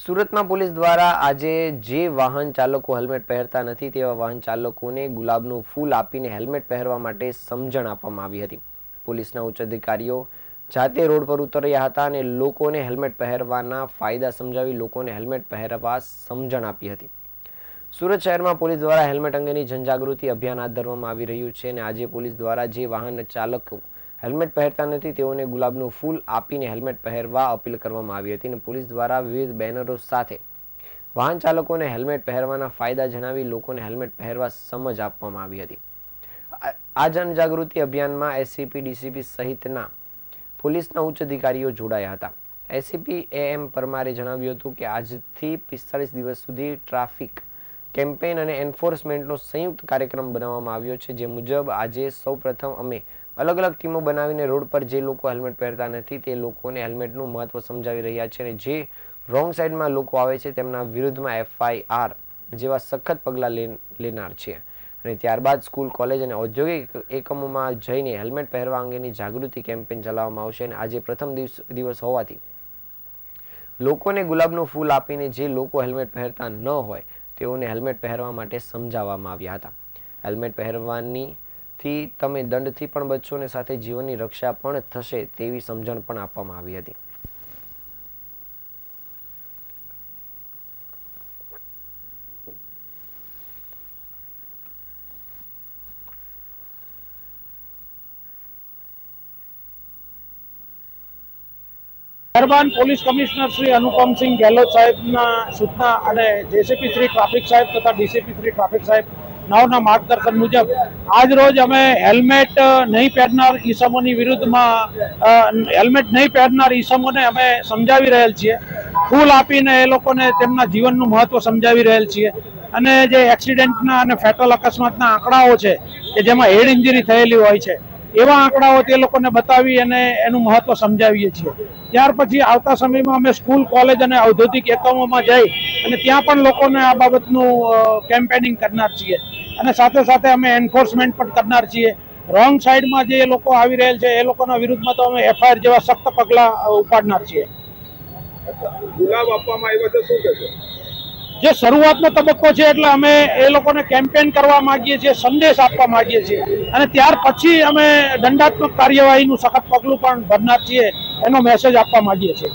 સુરતમાં પોલીસ દ્વારા આજે જે વાહન ચાલકો હેલ્મેટ પહેરતા નથી તેવા વાહન ચાલકોને ગુલાબનું ફૂલ આપીને હેલ્મેટ પહેરવા માટે સમજણ આપવામાં આવી હતી. પોલીસના ઉચ્ચ અધિકારીઓ જાતે રોડ પર ઉતર્યા હતા અને લોકોને હેલ્મેટ પહેરવાના ફાયદા સમજાવી લોકોને હેલ્મેટ પહેરવા સમજણ આપી હતી. સુરત શહેરમાં પોલીસ દ્વારા હેલ્મેટ અંગેની જનજાગૃતિ અભિયાન હાથ ધરવામાં આવી રહ્યું છે અને આજે પોલીસ દ્વારા જે વાહન ચાલકો હેલ્મેટ પહેરતા નથી, તેઓને ગુલાબનું ફૂલ આપીને હેલ્મેટ પહેરવા અપીલ કરવામાં આવી હતી અને પોલીસ દ્વારા વિવિધ બેનરો સાથે વાહન ચાલકોને હેલ્મેટ પહેરવાના ફાયદા જણાવી લોકોને હેલ્મેટ પહેરવા સમજ આપવામાં આવી હતી. આ- જનજાગૃતિ અભિયાનમાં એસસીપી ડીસીપી સહિતના પોલીસના ઉચ્ચ અધિકારીઓ જોડાયા હતા. એસીપી એ એમ પરમારે જણાવ્યું હતું કે આજથી પિસ્તાલીસ દિવસ સુધી ટ્રાફિક કેમ્પેઇન અને એન્ફોર્સમેન્ટનો સંયુક્ત કાર્યક્રમ બનાવવામાં આવ્યો છે, જે મુજબ આજે સૌપ્રથમ અમે અલગ અલગ ટીમો બનાવીને રોડ પર જે લોકો હેલ્મેટ પહેરતા નથી, તે લોકોને હેલ્મેટનું મહત્વ સમજાવી રહ્યા છે અને જે રોંગ સાઈડમાં લોકો આવે છે, તેમના વિરુદ્ધમાં એફઆઈઆર જેવા સખત પગલાં લેનાર છે. અને ત્યારબાદ સ્કૂલ, કોલેજ અને ઔદ્યોગિક એકમોમાં જઈને હેલ્મેટ પહેરવા અંગેની જાગૃતિ કેમ્પેન ચલાવવામાં આવશે અને આજે પ્રથમ દિવસ દિવસ હોવાથી લોકોને ગુલાબનું ફૂલ આપીને જે લોકો હેલ્મેટ પહેરતા ન હોય, તેઓને હેલ્મેટ પહેરવા માટે સમજાવવામાં આવ્યા હતા. હેલ્મેટ પહેરવાની થી તમે દંડથી પણ બચશો અને સાથે જીવનની રક્ષા પણ થશે તેવી સમજણ પણ આપવામાં આવી હતી. મહેરબાન પોલીસ કમિશનર શ્રી અનુપમસિંહ ગેહલોત સાહેબના સૂચના અને જેસીપી શ્રી ટ્રાફિક સાહેબ તથા ડીસીપી શ્રી ટ્રાફિક સાહેબ નવના માર્ગદર્શન મુજબ આજ રોજ અમે હેલ્મેટ નહીં પહેરનાર ઈસમોની વિરુદ્ધમાં હેલ્મેટ નહીં પહેરનાર ઈસમોને અમે સમજાવી રહેલ છીએ. ફૂલ આપીને એ લોકોને તેમના જીવનનું મહત્વ સમજાવી રહેલ છીએ. અને જે એક્સિડન્ટના અને ફેટલ અકસ્માતના આંકડાઓ છે કે જેમાં હેડ ઇન્જરી થયેલી હોય છે એવા આંકડાઓ તે લોકોને બતાવી અને એનું મહત્વ સમજાવીએ છીએ. ત્યાર પછી આવતા સમયમાં અમે સ્કૂલ, કોલેજ અને ઔદ્યોગિક એકમોમાં જઈ અને ત્યાં પણ લોકોને આ બાબતનું કેમ્પેનિંગ કરનાર છીએ. અને સાથે સાથે અમે એન્ફોર્સમેન્ટ પણ કરનાર છીએ. રોંગ સાઈડમાં જે લોકો આવી રહેલ છે, એ લોકોના વિરુદ્ધમાં તો અમે એફઆઈઆર જેવા સખ્ત પગલાં ઉપાડનાર છીએ. ગુલાબ આપવામાં આવ્યો છે શું કહેશો? જે શરૂઆતનો તબક્કો છે એટલે અમે એ લોકોને કેમ્પેન કરવા માગીએ છીએ, સંદેશ આપવા માગીએ છીએ. અને ત્યાર પછી અમે દંડાત્મક કાર્યવાહીનું સખત પગલું પણ ભરનાર છીએ, એનો મેસેજ આપવા માંગીએ છીએ.